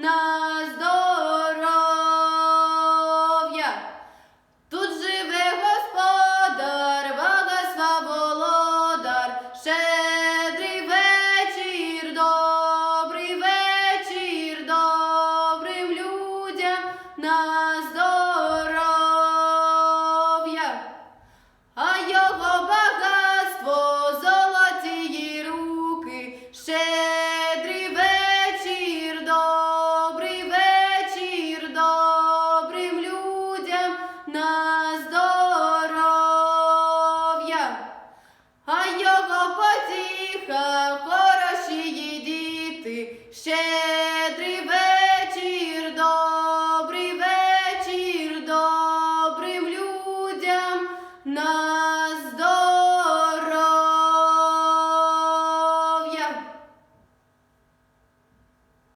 на здоров'я. Тут живе господар, багасва володар, щедрий вечір, добрий вечір, добрим людям. Щедрий вечір, добрий вечір, добрим людям.